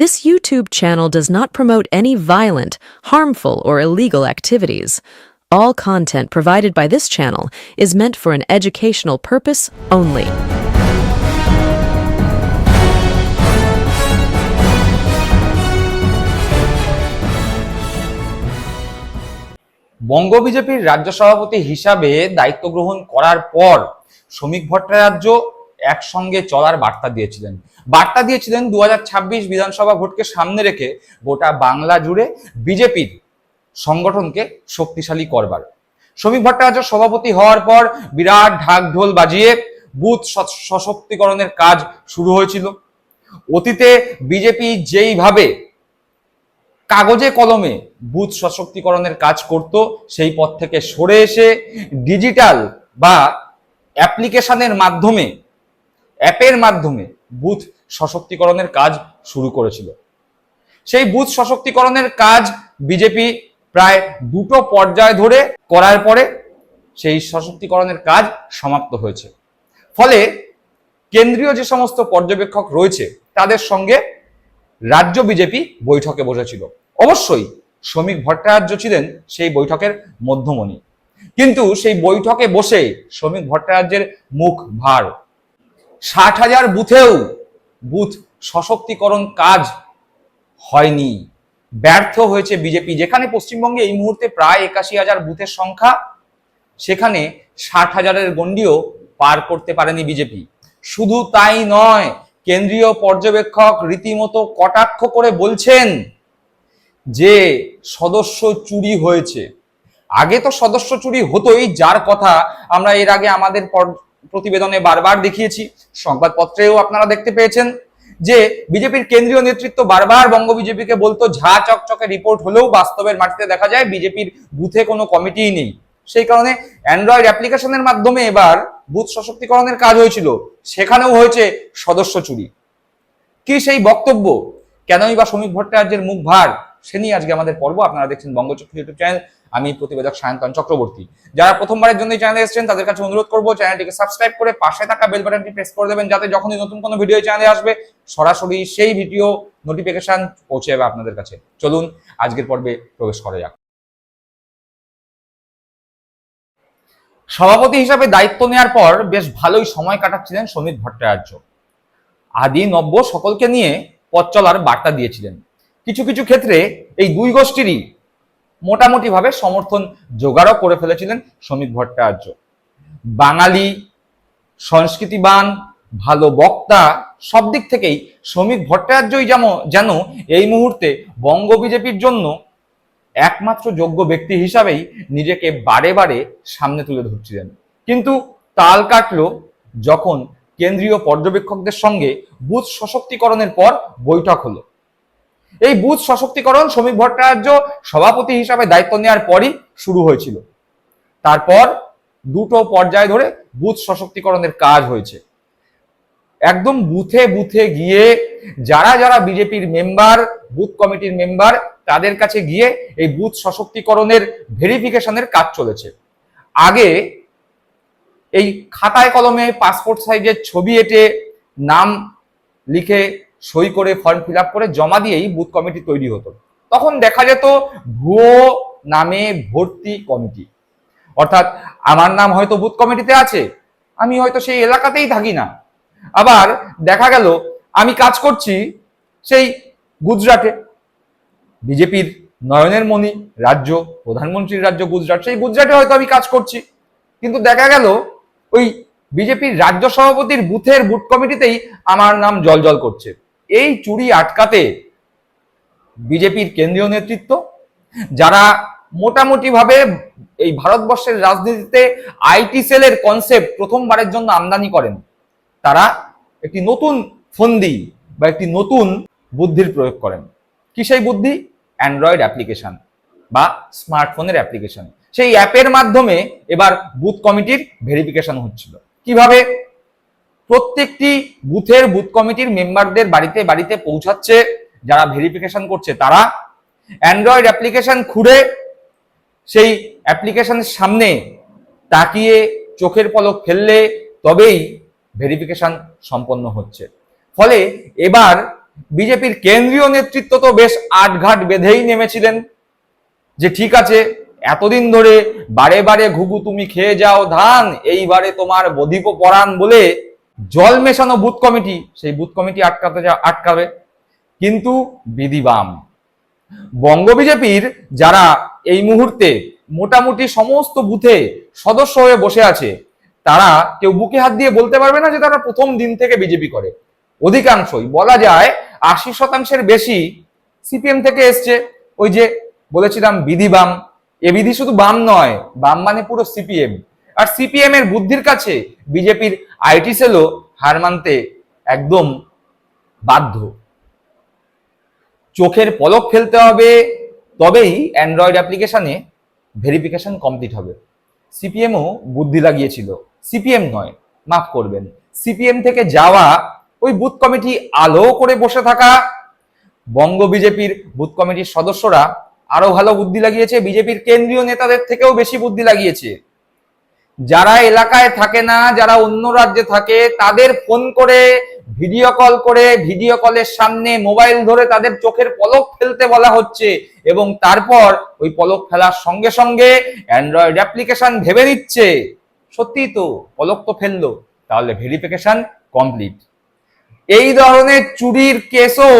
This YouTube channel does not promote any violent, harmful, or illegal activities. All content provided by this channel is meant for an educational purpose only. বঙ্গ বিজেপির রাজ্য সভাপতি হিসাবে দায়িত্ব গ্রহণ করার পর শ্রমিক ভট্টাচার্য একসঙ্গে চলার বার্তা দিয়েছিলেন। বার্তা দিয়েছিলেন দু হাজার ছাব্বিশ বিধানসভা ভোটকে সামনে রেখে গোটা বাংলা জুড়ে বিজেপির সংগঠনকে শক্তিশালী করবার। শ্রমিক ভট্টাচার্য সভাপতি হওয়ার পর বিরাট ঢাক ঢোল বাজিয়ে বুথ সশক্তিকরণের কাজ শুরু হয়েছিল। অতীতে বিজেপি যেইভাবে কাগজে কলমে বুথ সশক্তিকরণের কাজ করত, সেই পথ থেকে সরে এসে ডিজিটাল বা অ্যাপ্লিকেশনের মাধ্যমে অ্যাপের মাধ্যমে বুথ সশক্তিকরণের কাজ শুরু করেছিল। সেই বুথ সশক্তিকরণের কাজ বিজেপি প্রায় দুটো পর্যায় ধরে করার পরে সেই সশক্তিকরণের কাজ সমাপ্ত হয়েছে। ফলে কেন্দ্রীয় যে সমস্ত পর্যবেক্ষক রয়েছে, তাদের সঙ্গে রাজ্য বিজেপি বৈঠকে বসেছিল। অবশ্যই শ্রমিক ভট্টাচার্য ছিলেন সেই বৈঠকের মধ্যমণি। কিন্তু সেই বৈঠকে বসে শ্রমিক ভট্টাচার্যের মুখ ভার ষাট হাজার বুথেও বুথ সশক্তিকরণ কাজ হয়নি। ব্যর্থ হয়েছে বিজেপি। যেখানে পশ্চিমবঙ্গে এই মুহূর্তে প্রায় একাশি হাজার বুথের সংখ্যা, সেখানে ষাট হাজারের গণ্ডিও পার করতে পারেনি বিজেপি। শুধু তাই নয়, কেন্দ্রীয় পর্যবেক্ষক রীতিমতো কটাক্ষ করে বলছেন যে সদস্য চুরি হয়েছে। আগে তো সদস্য চুরি হতোই, যার কথা আমরা এর আগে আমাদের প্রতিবেদনে বারবার দেখিয়েছি, সংবাদপত্রেও আপনারা দেখতে পেয়েছেন যে বিজেপির কেন্দ্রীয় নেতৃত্ব বারবার বঙ্গ বিজেপিকে বলতো, ঝা চকচকে রিপোর্ট হলেও বাস্তবের মাটিতে দেখা যায় বিজেপির বুথে কোনো কমিটিই নেই। সেই কারণে অ্যান্ড্রয়েড অ্যাপ্লিকেশনের মাধ্যমে এবার বুথ সশক্তিকরণের কাজ হয়েছিল, সেখানেও হয়েছে সদস্য চুরি। কি সেই বক্তব্য? কেনই বা শ্রমিক ভট্টাচার্যের মুখ ভার? সে নিয়ে আজকে আমাদের পর্ব, আপনারা দেখছেন বঙ্গচক্র ইউটিউব চ্যানেল আমি প্রতিবেদক সায়ন্তন চক্রবর্তী। যারা প্রথমবারের জন্য এই চ্যানেলে এসেছেন, তাদের কাছে অনুরোধ করব চ্যানেলটিকে সাবস্ক্রাইব করে পাশে থাকা বেল বাটনটি প্রেস করে দেবেন, যাতে যখনই নতুন কোনো ভিডিও চ্যানেলে আসবে, সরাসরি সেই ভিডিও নোটিফিকেশন পৌঁছে যাবে আপনাদের কাছে। চলুন, আজকের পর্বে প্রবেশ করা যাক। সভাপতি হিসাবে দায়িত্ব নেওয়ার পর বেশ ভালোই সময় কাটাচ্ছিলেন শ্রমিক ভট্টাচার্য। আদি নব্য সকলকে নিয়ে পথ চলার বার্তা দিয়েছিলেন। কিছু কিছু ক্ষেত্রে এই দুই গোষ্ঠীরই মোটামুটিভাবে সমর্থন জোগাড়ও করে ফেলেছিলেন শ্রমিক ভট্টাচার্য। বাঙালি সংস্কৃতিবান, ভালো বক্তা, সব দিক থেকেই শ্রমিক ভট্টাচার্যই যেন যেন এই মুহূর্তে বঙ্গ বিজেপির জন্য একমাত্র যোগ্য ব্যক্তি হিসাবেই নিজেকে বারে বারে সামনে তুলে ধরছিলেন। কিন্তু তাল কাটলো যখন কেন্দ্রীয় পর্যবেক্ষকদের সঙ্গে বুথ সশক্তিকরণের পর বৈঠক হলো। এই বুথ সশক্তিকরণ, শ্রমিক ভট্টাচার্য সভাপতি হিসাবে দায়িত্ব নেওয়ার পরই শুরু হয়েছিল। তারপর দুটো পর্যায় ধরে বুথ সশক্তিকরণের কাজ হয়েছে। একদম বুথে বুথে গিয়ে যারা যারা বিজেপির মেম্বার, বুথ কমিটির মেম্বার, তাদের কাছে গিয়ে এই বুথ সশক্তিকরণের ভেরিফিকেশনের কাজ চলেছে। আগে এই খাতায় কলমে পাসপোর্ট সাইজের ছবি এঁটে নাম লিখে সই করে ফর্ম ফিল করে জমা দিয়েই বুথ কমিটি তৈরি হতো। তখন দেখা যেত ভুয়ো নামে ভর্তি কমিটি অর্থাৎ আমার নাম হয়তো বুথ কমিটিতে আছে, আমি হয়তো সেই এলাকাতেই থাকি না। আবার দেখা গেল, আমি কাজ করছি সেই গুজরাটে। বিজেপির নয়নের মণি, রাজ্য, প্রধানমন্ত্রীর রাজ্য গুজরাট, সেই গুজরাটে হয়তো আমি কাজ করছি। কিন্তু দেখা গেল, ওই বিজেপির রাজ্য সভাপতির বুথের বুথ কমিটিতেই আমার নাম জলজল করছে। এই চুরি আটকাতে বিজেপির কেন্দ্রীয় নেতৃত্ব, যারা মোটামুটি ভাবে এই ভারতবর্ষের রাজনীতিতে আইটি সেলের কনসেপ্ট প্রথমবারের জন্য আমদানি করেন, তারা একটি নতুন ফন্দি বা একটি নতুন বুদ্ধির প্রয়োগ করেন। কি সেই বুদ্ধি? অ্যান্ড্রয়েড অ্যাপ্লিকেশন বা স্মার্টফোনের অ্যাপ্লিকেশন সেই অ্যাপের মাধ্যমে এবার বুথ কমিটির ভেরিফিকেশন হচ্ছিল। কীভাবে? প্রত্যেকটি বুথের বুথ কমিটির মেম্বারদের বাড়িতে বাড়িতে পৌঁছাচ্ছে, যারা ভেরিফিকেশন করছে তারা। অ্যান্ড্রয়েড অ্যাপ্লিকেশন খুঁড়ে সেই অ্যাপ্লিকেশনের সামনে তাকিয়ে চোখের পলক ফেললে তবেই ভেরিফিকেশন সম্পন্ন হচ্ছে। ফলে এবার বিজেপির কেন্দ্রীয় নেতৃত্ব তো বেশ আটঘাট বেঁধেই নেমেছিলেন যে ঠিক আছে, এতদিন ধরে বারে বারে ঘুঘু তুমি খেয়ে যাও ধান, এইবারে তোমার বধিপ পরাণ বলে জল মেশানো বুথ কমিটি, সেই বুথ কমিটি আটকাতে আটকাবে। কিন্তু বিধিবাম। বঙ্গ বিজেপির যারা এই মুহূর্তে মোটামুটি সমস্ত বুথে সদস্য হয়ে বসে আছে, তারা কেউ বুকে হাত দিয়ে বলতে পারবে না যে তারা প্রথম দিন থেকে বিজেপি করে। অধিকাংশই বলা যায় আশি শতাংশের বেশি সিপিএম থেকে এসছে। ওই যে বলেছিলাম বিধি বাম এ বিধি শুধু বাম নয়, বাম মানে পুরো সিপিএম। আর সিপিএম এর বুদ্ধির কাছে বিজেপির আইটি সেলও হার মানতে একদম বাধ্য। চোখের পলক ফেলতে হবে, তবেই অ্যান্ড্রয়েড অ্যাপ্লিকেশনে ভেরিফিকেশন কমপ্লিট হবে। সিপিএমও বুদ্ধি লাগিয়েছিল। সিপিএম নয়, মাফ করবেন। সিপিএম থেকে যাওয়া, ওই বুথ কমিটি আলো করে বসে থাকা, বঙ্গ বিজেপির বুথ কমিটির সদস্যরা আরও ভালো বুদ্ধি লাগিয়েছে। বিজেপির কেন্দ্রীয় নেতাদের থেকেও বেশি বুদ্ধি লাগিয়েছে। যারা এলাকায় থাকে না, যারা অন্য রাজ্যে থাকে, তাদের ফোন করে ভিডিও কল করে ভিডিও কলের সামনে মোবাইল ধরে তাদের চোখের পলক ফেলতে বলা হচ্ছে এবং তারপর ওই পলক ফেলার সঙ্গে সঙ্গে অ্যান্ড্রয়েড অ্যাপ্লিকেশন ভেবে নিচ্ছে। সত্যি তো, পলক তো ফেলল, তাহলে ভেরিফিকেশন কমপ্লিট এই ধরনের চুরির কেসও,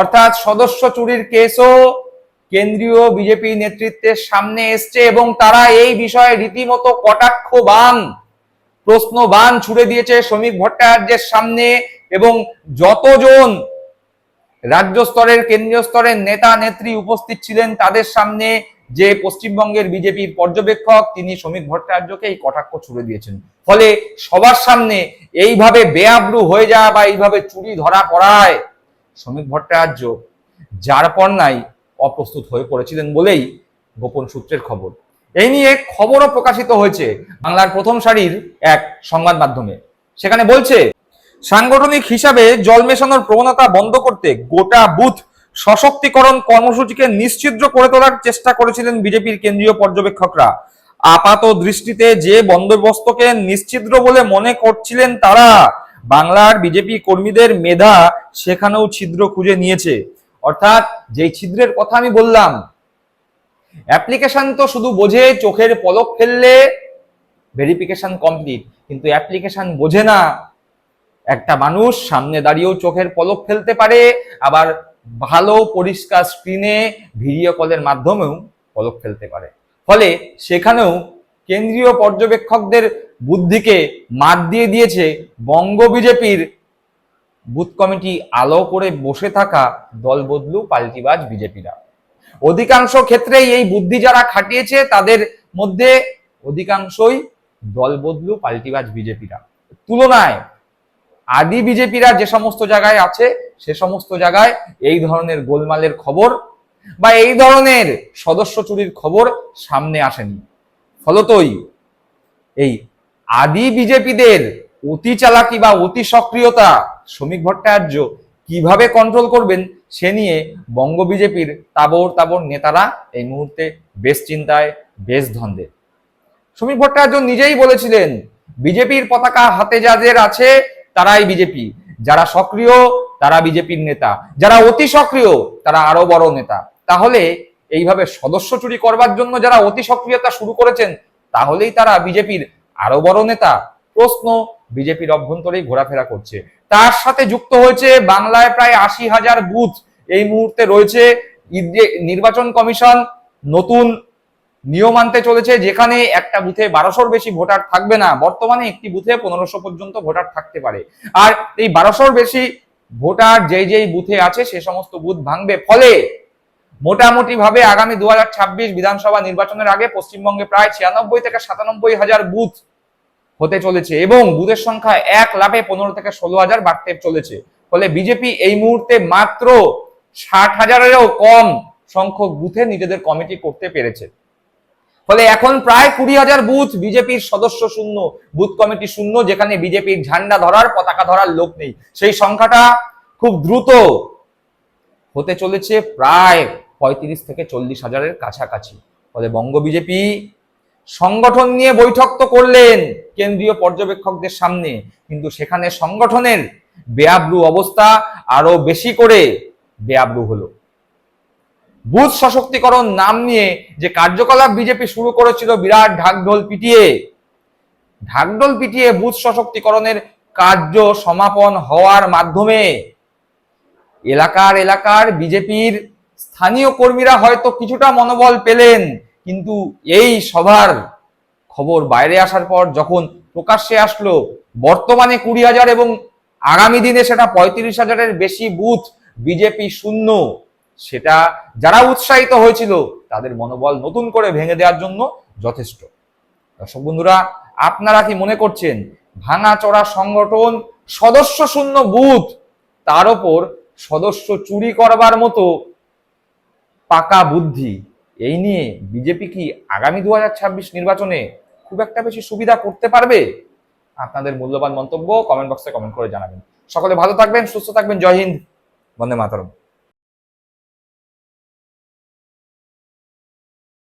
অর্থাৎ সদস্য চুরির কেসও কেন্দ্রীয় বিজেপি নেতৃত্বের সামনে এসছে এবং তারা এই বিষয়ে রীতিমতো কটাক্ষ বান প্রশ্ন বান ছুড়ে দিয়েছে শ্রমিক ভট্টাচার্যের সামনে এবং যতজন রাজ্য স্তরের, কেন্দ্রীয় স্তরের নেতা, নেত্রী উপস্থিত ছিলেন তাদের সামনে যে পশ্চিমবঙ্গের বিজেপির পর্যবেক্ষক, তিনি শ্রমিক ভট্টাচার্যকে এই কটাক্ষ ছুড়ে দিয়েছেন। ফলে সবার সামনে এইভাবে বেআব্রু হয়ে যাওয়া বা এইভাবে চুরি ধরা পড়ায় শ্রমিক ভট্টাচার্য, যার পর নাই অপ্রস্তুত হয়ে পড়েছিলেন বলেই গোপন সূত্রের খবর। এই নিয়ে খবরও প্রকাশিত হয়েছে বাংলার প্রথম সারির এক সংবাদ মাধ্যমে। সেখানে বলছে, সাংগঠনিক হিসাবে জল মেশানোর প্রবণতা বন্ধ করতে গোটা বুথ সশক্তিকরণ কর্মসূচিকে নিশ্চিদ্র করে তোলার চেষ্টা করেছিলেন বিজেপির কেন্দ্রীয় পর্যবেক্ষকরা। আপাত দৃষ্টিতে যে বন্দোবস্তকে নিশ্চিদ্র বলে মনে করছিলেন তারা, বাংলার বিজেপি কর্মীদের মেধা সেখানেও ছিদ্র খুঁজে নিয়েছে। অর্থাৎ যেই ছিদ্রের কথা আমি বললাম অ্যাপ্লিকেশন তো শুধু বোঝে চোখের পলক ফেললে ভেরিফিকেশন কমপ্লিট কিন্তু অ্যাপ্লিকেশন বোঝে না। একটা মানুষ সামনে দাঁড়িয়েও চোখের পলক ফেলতে পারে, আবার ভালো পরিষ্কার স্ক্রিনে ভিডিও কলের মাধ্যমেও পলক ফেলতে পারে। ফলে সেখানেও কেন্দ্রীয় পর্যবেক্ষকদের বুদ্ধিকে মাত দিয়ে দিয়েছে বঙ্গ বিজেপির বুথ কমিটি আলো করে বসে থাকা দল বদলু পাল্টিবাজ বিজেপিরা। অধিকাংশ ক্ষেত্রেই এই বুদ্ধি যারা খাটিয়েছে, তাদের মধ্যে অধিকাংশই দল বদলু পাল্টিবাজ বিজেপিরা। তুলনায় আদি বিজেপিরা যে সমস্ত জায়গায় আছে, সে সমস্ত জায়গায় এই ধরনের গোলমালের খবর বা এই ধরনের সদস্য চুরির খবর সামনে আসেনি। ফলতই এই আদি বিজেপিদের অতি চালাকি বা অতি সক্রিয়তা শ্রমিক ভট্টাচার্য কীভাবে কন্ট্রোল করবেন, সে নিয়ে বঙ্গ বিজেপির তাবর তাবর নেতারা এই মুহূর্তে বেশ চিন্তায়, বেশ ধন্দে। শ্রমিক ভট্টাচার্য নিজেই বলেছিলেন, বিজেপির পতাকা হাতে যাদের আছে, তারাই বিজেপি। যারা সক্রিয়, তারা বিজেপির নেতা। যারা অতি সক্রিয়, তারা আরও বড় নেতা। তাহলে এইভাবে সদস্য চুরি করবার জন্য যারা অতি সক্রিয়তা শুরু করেছেন, তাহলেই তারা বিজেপির আরও বড় নেতা। প্রশ্ন বিজেপির অভ্যন্তরেই ঘোরাফেরা করছে। তার সাথে যুক্ত হয়েছে বাংলায় প্রায় আশি হাজার বুথ। এই মুহূর্তে রয়েছে নির্বাচন কমিশন, নতুন নিয়ম আনতে চলেছে, যেখানে একটা বুথে বারোশোর বেশি ভোটার থাকবে না। বর্তমানে একটি বুথে পনেরোশো পর্যন্ত ভোটার থাকতে পারে। আর এই বারোশোর বেশি ভোটার যেই যেই বুথে আছে, সে সমস্ত বুথ ভাঙবে। ফলে মোটামুটি ভাবে আগামী দু হাজার ছাব্বিশ বিধানসভা নির্বাচনের আগে পশ্চিমবঙ্গে প্রায় ছিয়ানব্বই থেকে সাতানব্বই হাজার বুথ হতে চলেছে এবং বুথের সংখ্যা এক লাভে পনেরো থেকে ষোলো হাজার বাড়তে চলেছে। ফলে বিজেপি এই মুহূর্তে মাত্র ষাট হাজারেরও কম সংখ্যক বুথে নিজেদের কমিটি করতে পেরেছে। ফলে এখন প্রায় কুড়ি হাজার বুথ বিজেপির সদস্য শূন্য, বুথ কমিটি শূন্য, যেখানে বিজেপির ঝান্ডা ধরার, পতাকা ধরার লোক নেই। সেই সংখ্যাটা খুব দ্রুত হতে চলেছে প্রায় পঁয়ত্রিশ থেকে চল্লিশ হাজারের কাছাকাছি। ফলে বঙ্গ বিজেপি সংগঠন নিয়ে বৈঠক তো করলেন কেন্দ্রীয় পর্যবেক্ষকদের সামনে। কিন্তু সেখানে সংগঠনের বেআব্রু অবস্থা আরও বেশি করে বেআব্রু হলো। বুথ সশক্তিকরণ নাম নিয়ে যে কার্যকলাপ বিজেপি শুরু করেছিল বিরাট ঢাকঢোল পিটিয়ে ঢাকঢোল পিটিয়ে বুথ সশক্তিকরণের কার্য সমাপন হওয়ার মাধ্যমে এলাকার এলাকার বিজেপির স্থানীয় কর্মীরা হয়তো কিছুটা মনোবল পেলেন। কিন্তু এই সভার খবর বাইরে আসার পর যখন প্রকাশ্যে আসলো, বর্তমানে কুড়ি হাজার এবং আগামী দিনে সেটা পঁয়ত্রিশ হাজারের বেশি বুথ বিজেপি শূন্য। সেটা যারা উৎসাহিত হয়েছিল, তাদের মনোবল নতুন করে ভেঙে দেওয়ার জন্য যথেষ্ট। দর্শক বন্ধুরা, আপনারা কি মনে করছেন ভাঙা চড়া সংগঠন সদস্য শূন্য বুথ, তার ওপর সদস্য চুরি করবার মতো পাকা বুদ্ধি এই নিয়ে বিজেপি কি আগামী দু হাজার ছাব্বিশ নির্বাচনে খুব একটা বেশি সুবিধা করতে পারবে? আপনাদের মূল্যবান মন্তব্য কমেন্ট বক্সে কমেন্ট করে জানাবেন। সকলে ভালো থাকবেন, সুস্থ থাকবেন। জয় হিন্দ। বন্দে মাতরম।